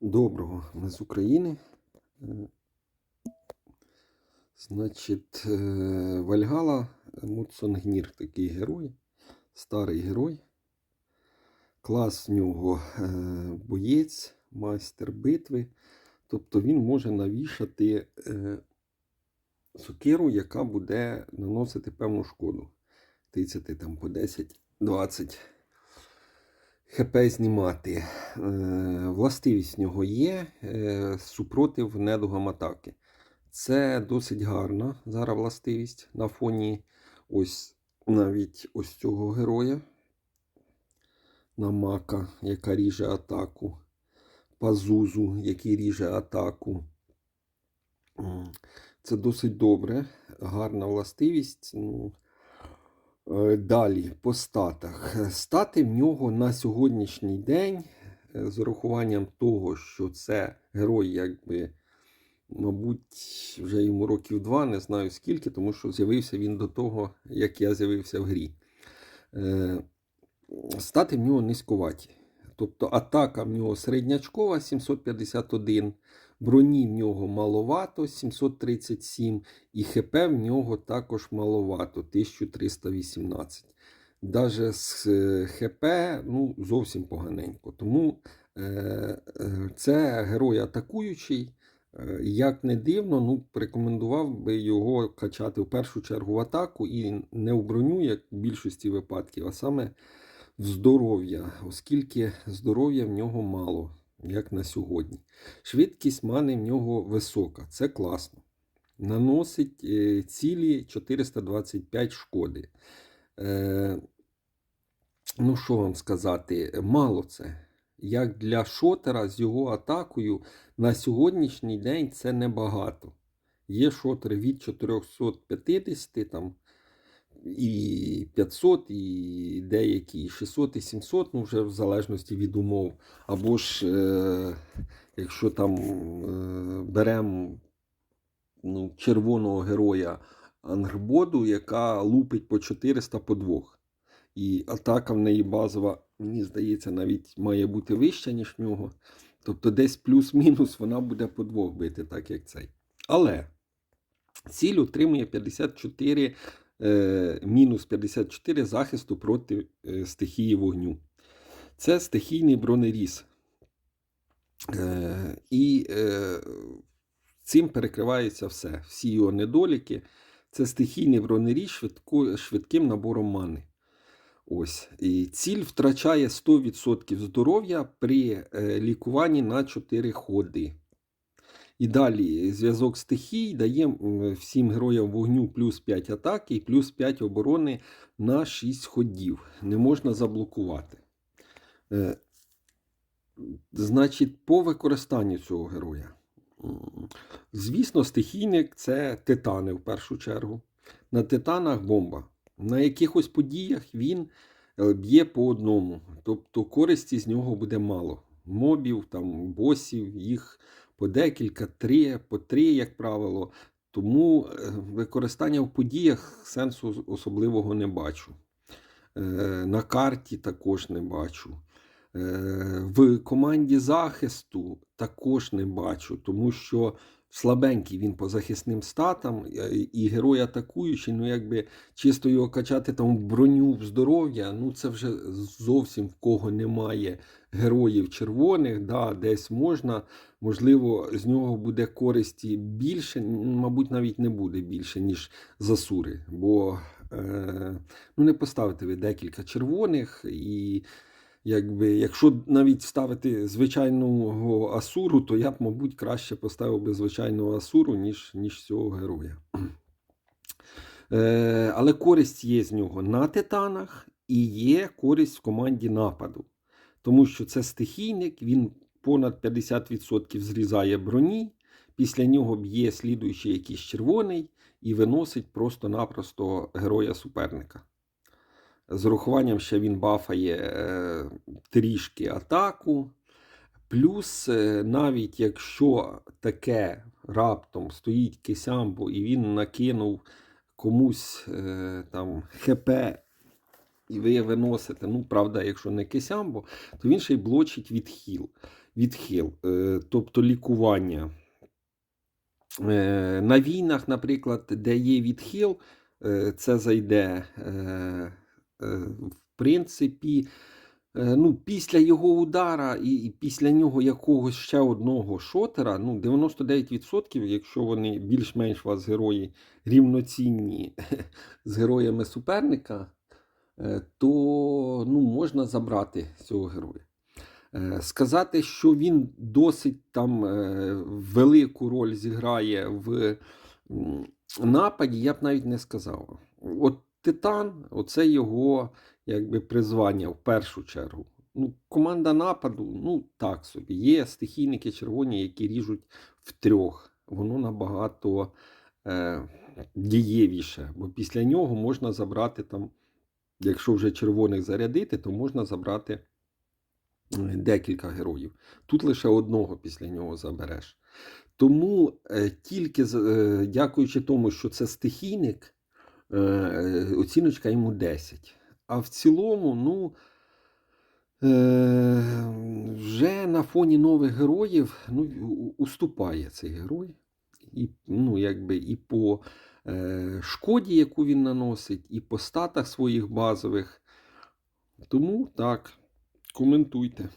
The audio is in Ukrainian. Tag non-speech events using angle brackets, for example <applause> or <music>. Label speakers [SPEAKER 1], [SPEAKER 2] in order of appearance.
[SPEAKER 1] Доброго, ми з України. Е, Значить, е, Вальгала Муцонгнір такий герой, старий герой. Клас в нього е, боєць, майстер битви. Тобто він може навішати сокиру, яка буде наносити певну шкоду. Тицяти там по 10-20 ХП знімати. Е, Властивість в нього є е, супротив недугам атаки. Це досить гарна зараз властивість на фоні ось навіть ось цього героя. Намака, яка ріже атаку. Пазузу, який ріже атаку. Це досить добре, гарна властивість. Далі по статах. Стати в нього на сьогоднішній день, е, з урахуванням того, що це герой, якби, мабуть, вже йому років два, не знаю скільки, тому що з'явився він до того, як я з'явився в грі. Е, Стати в нього низьковаті. Тобто атака в нього середнячкова 751, броні в нього маловато 737, і ХП в нього також маловато 1318. Даже з е, ХП ну, зовсім поганенько. Тому е, е, це герой атакуючий. Е, Як не дивно, ну, рекомендував би його качати в першу чергу в атаку і не в броню, як в більшості випадків, а саме в здоров'я, оскільки здоров'я в нього мало, як на сьогодні. Швидкість мани в нього висока, це класно. Наносить е, цілі 425 шкоди. Е, ну, що вам сказати, мало це. Як для шотера з його атакою на сьогоднішній день це небагато. Є шотери від 450 там, і 500, і деякі і 600, і 700, ну вже в залежності від умов. Або ж, е, якщо там е, беремо ну, червоного героя Ангрбоду, яка лупить по 400 по двох. І атака в неї базова, мені здається, навіть має бути вища, ніж в нього. Тобто десь плюс-мінус вона буде по двох бити, так як цей. Але ціль отримує 54 е, мінус 54 захисту проти е, стихії вогню. Це стихійний бронеріз. Е, і е, цим перекривається все. Всі його недоліки. Це стихійний бронеріз швидким набором мани. Ось. І ціль втрачає 100% здоров'я при е, лікуванні на 4 ходи. І далі зв'язок стихій дає всім героям вогню плюс 5 атаки і плюс 5 оборони на 6 ходів. Не можна заблокувати. Е, Значить, по використанню цього героя. Звісно, стихійник це титани в першу чергу. На титанах бомба. На якихось подіях він е, б'є по одному. Тобто користі з нього буде мало. Мобів, там, босів, їх по декілька, три, по три, як правило. Тому е, використання в подіях сенсу особливого не бачу. Е, На карті також не бачу. Е, В команді захисту також не бачу, тому що слабенький він по захисним статам, е, і герой атакуючий, ну якби чисто його качати там броню в здоров'я, ну це вже зовсім в кого немає героїв червоних, да, десь можна, можливо, з нього буде користі більше, мабуть, навіть не буде більше, ніж засури. Бо е, ну, не поставите ви декілька червоних і. Якби, якщо навіть ставити звичайного асуру, то я б, мабуть, краще поставив би звичайного асуру, ніж, ніж цього героя. <clears throat> Е, але користь є з нього на титанах і є користь в команді нападу. Тому що це стихійник, він понад 50% зрізає броні, після нього б'є слідуючий якийсь червоний і виносить просто-напросто героя суперника. З урахуванням ще він бафає е, трішки атаку. Плюс, е, навіть якщо таке раптом стоїть кисямбо і він накинув комусь е, там ХП і ви виносите, ну, правда, якщо не кисямбо, то він ще й блочить відхил. відхил тобто лікування. На війнах, наприклад, де є відхил, це зайде, в принципі, е, ну, після його удара і, і після нього якогось ще одного шотера, ну, 99%, якщо вони більш-менш у вас герої рівноцінні з героями суперника, е, то ну, можна забрати цього героя. Е, Сказати, що він досить там е, велику роль зіграє в нападі, я б навіть не сказав. От Титан, оце його якби призвання в першу чергу. Ну, команда нападу, ну так собі. Є стихійники червоні, які ріжуть в трьох. Воно набагато е, дієвіше, бо після нього можна забрати там, якщо вже червоних зарядити, то можна забрати е, декілька героїв. Тут лише одного після нього забереш. Тому е, тільки е, дякуючи тому, що це стихійник, оціночка йому 10. А в цілому, ну. Е, вже на фоні нових героїв ну, уступає цей герой. І, ну, якби, і по е, шкоді, яку він наносить, і по статах своїх базових. Тому так, коментуйте.